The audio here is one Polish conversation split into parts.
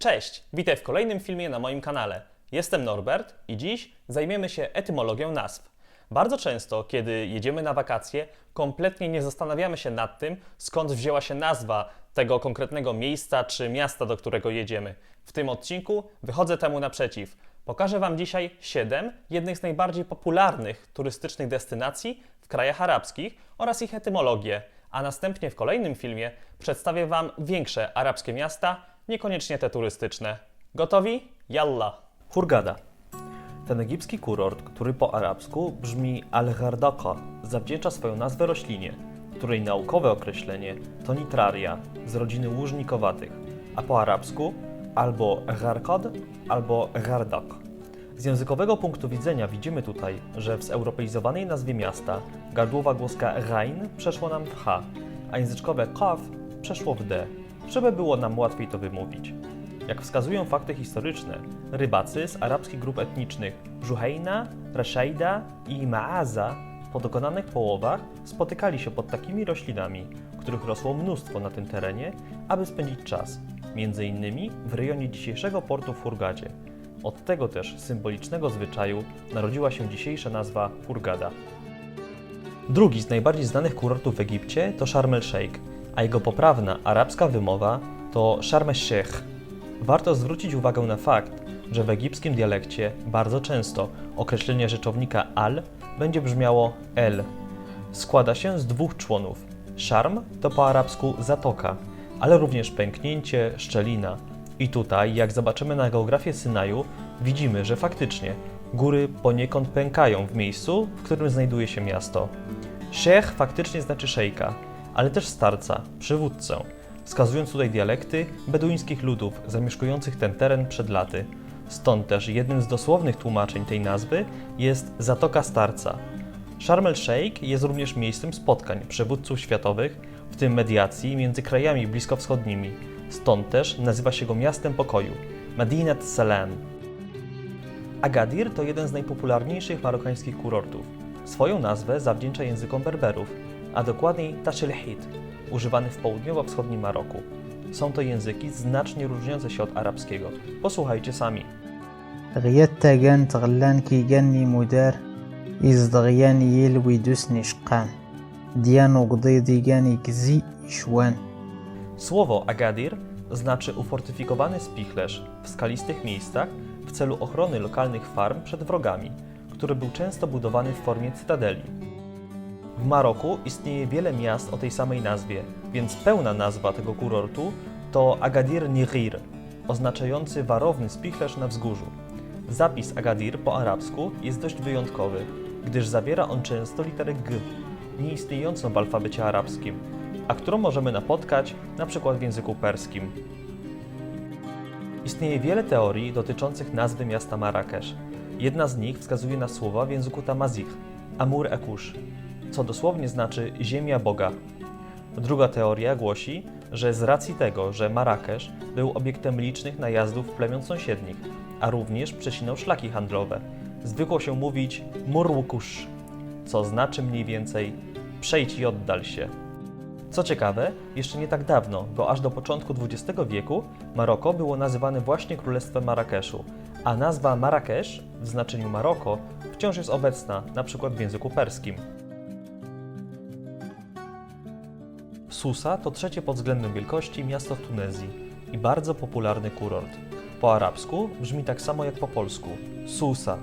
Cześć, witaj w kolejnym filmie na moim kanale. Jestem Norbert i dziś zajmiemy się etymologią nazw. Bardzo często, kiedy jedziemy na wakacje, kompletnie nie zastanawiamy się nad tym, skąd wzięła się nazwa tego konkretnego miejsca czy miasta, do którego jedziemy. W tym odcinku wychodzę temu naprzeciw. Pokażę Wam dzisiaj 7 jednych z najbardziej popularnych turystycznych destynacji w krajach arabskich oraz ich etymologię, a następnie w kolejnym filmie przedstawię Wam większe arabskie miasta, niekoniecznie te turystyczne. Gotowi? Yalla! Hurgada. Ten egipski kurort, który po arabsku brzmi al-Ghardaka, zawdzięcza swoją nazwę roślinie, której naukowe określenie to nitraria z rodziny łużnikowatych, a po arabsku albo gharkad, albo ghardak. Z językowego punktu widzenia widzimy tutaj, że w zeuropeizowanej nazwie miasta gardłowa głoska ghain przeszło nam w h, a języczkowe kaf przeszło w d, żeby było nam łatwiej to wymówić. Jak wskazują fakty historyczne, rybacy z arabskich grup etnicznych Żuhejna, Rashajda i Maaza po dokonanych połowach spotykali się pod takimi roślinami, których rosło mnóstwo na tym terenie, aby spędzić czas, między innymi w rejonie dzisiejszego portu w Hurgadzie. Od tego też symbolicznego zwyczaju narodziła się dzisiejsza nazwa Hurgada. Drugi z najbardziej znanych kurortów w Egipcie to Sharm el-Sheikh, a jego poprawna arabska wymowa to Sharm el-Sheikh. Warto zwrócić uwagę na fakt, że w egipskim dialekcie bardzo często określenie rzeczownika al będzie brzmiało el. Składa się z dwóch członów. Szarm to po arabsku zatoka, ale również pęknięcie, szczelina. I tutaj, jak zobaczymy na geografię Synaju, widzimy, że faktycznie góry poniekąd pękają w miejscu, w którym znajduje się miasto. Szech faktycznie znaczy szejka, ale też starca, przywódcę, wskazując tutaj dialekty beduńskich ludów zamieszkujących ten teren przed laty. Stąd też jednym z dosłownych tłumaczeń tej nazwy jest Zatoka Starca. Sharm el-Sheikh jest również miejscem spotkań przywódców światowych, w tym mediacji między krajami bliskowschodnimi. Stąd też nazywa się go miastem pokoju, Madinat Salam. Agadir to jeden z najpopularniejszych marokańskich kurortów. Swoją nazwę zawdzięcza językom Berberów, a dokładniej Tashilhit, używany w południowo-wschodnim Maroku. Są to języki znacznie różniące się od arabskiego. Posłuchajcie sami. غيتا جان تغلان كي جاني مدار إزدغيان يلوي دوسني شقان ديانو قضيضي جاني كزي شوان Słowo Agadir znaczy ufortyfikowany spichlerz w skalistych miejscach w celu ochrony lokalnych farm przed wrogami, który był często budowany w formie cytadeli. W Maroku istnieje wiele miast o tej samej nazwie, więc pełna nazwa tego kurortu to Agadir Nihir, oznaczający warowny spichlerz na wzgórzu. Zapis Agadir po arabsku jest dość wyjątkowy, gdyż zawiera on często literę G, nieistniejącą w alfabecie arabskim, a którą możemy napotkać na przykład w języku perskim. Istnieje wiele teorii dotyczących nazwy miasta Marrakesz. Jedna z nich wskazuje na słowa w języku tamazigh, Amur Ekush, co dosłownie znaczy ziemia Boga. Druga teoria głosi, że z racji tego, że Marrakesz był obiektem licznych najazdów plemion sąsiednich, a również przecinał szlaki handlowe, zwykło się mówić Murwukush, co znaczy mniej więcej przejdź i oddal się. Co ciekawe, jeszcze nie tak dawno, bo aż do początku XX wieku Maroko było nazywane właśnie Królestwem Marrakeszu, a nazwa Marrakesz w znaczeniu Maroko wciąż jest obecna, na przykład w języku perskim. Susa to trzecie pod względem wielkości miasto w Tunezji i bardzo popularny kurort. Po arabsku brzmi tak samo jak po polsku Susa.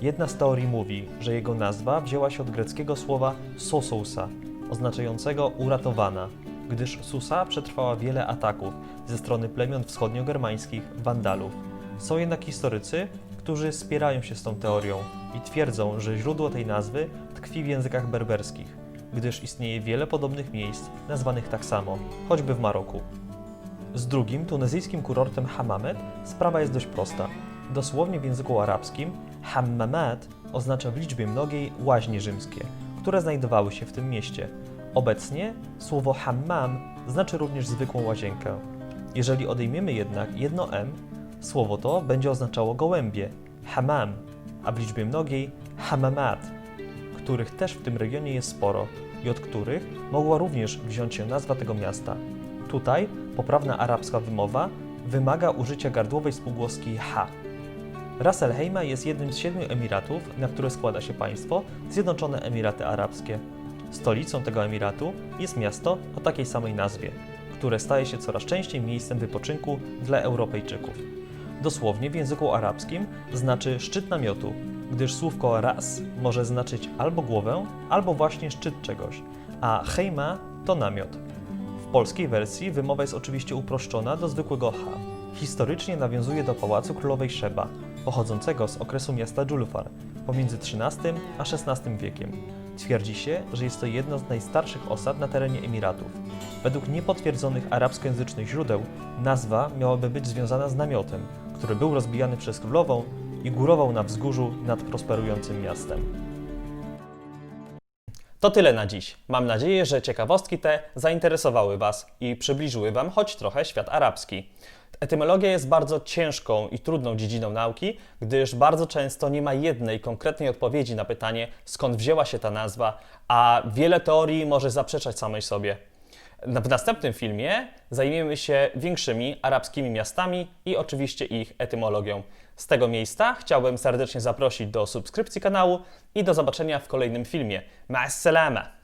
Jedna z teorii mówi, że jego nazwa wzięła się od greckiego słowa sosousa, oznaczającego uratowana, gdyż Susa przetrwała wiele ataków ze strony plemion wschodniogermańskich, Wandalów. Są jednak historycy, którzy spierają się z tą teorią i twierdzą, że źródło tej nazwy tkwi w językach berberskich, gdyż istnieje wiele podobnych miejsc nazwanych tak samo, choćby w Maroku. Z drugim, tunezyjskim kurortem Hamamet sprawa jest dość prosta. Dosłownie w języku arabskim Hammamat oznacza w liczbie mnogiej łaźnie rzymskie, które znajdowały się w tym mieście. Obecnie słowo hammam znaczy również zwykłą łazienkę. Jeżeli odejmiemy jednak jedno m, słowo to będzie oznaczało gołębie, hammam, a w liczbie mnogiej hammamat, których też w tym regionie jest sporo i od których mogła również wziąć się nazwa tego miasta. Tutaj poprawna arabska wymowa wymaga użycia gardłowej spółgłoski H. Ras Al Khaimah jest jednym z siedmiu emiratów, na które składa się państwo Zjednoczone Emiraty Arabskie. Stolicą tego emiratu jest miasto o takiej samej nazwie, które staje się coraz częściej miejscem wypoczynku dla Europejczyków. Dosłownie w języku arabskim znaczy szczyt namiotu, gdyż słówko ras może znaczyć albo głowę, albo właśnie szczyt czegoś, a hejma to namiot. W polskiej wersji wymowa jest oczywiście uproszczona do zwykłego H. Historycznie nawiązuje do pałacu królowej Szeba, pochodzącego z okresu miasta Dżulfar pomiędzy XIII a XVI wiekiem. Twierdzi się, że jest to jedna z najstarszych osad na terenie Emiratów. Według niepotwierdzonych arabskojęzycznych źródeł nazwa miałaby być związana z namiotem, który był rozbijany przez królową i górował na wzgórzu nad prosperującym miastem. To tyle na dziś. Mam nadzieję, że ciekawostki te zainteresowały Was i przybliżyły Wam choć trochę świat arabski. Etymologia jest bardzo ciężką i trudną dziedziną nauki, gdyż bardzo często nie ma jednej konkretnej odpowiedzi na pytanie, skąd wzięła się ta nazwa, a wiele teorii może zaprzeczać samej sobie. W następnym filmie zajmiemy się większymi arabskimi miastami i oczywiście ich etymologią. Z tego miejsca chciałbym serdecznie zaprosić do subskrypcji kanału i do zobaczenia w kolejnym filmie. Ma'as salama!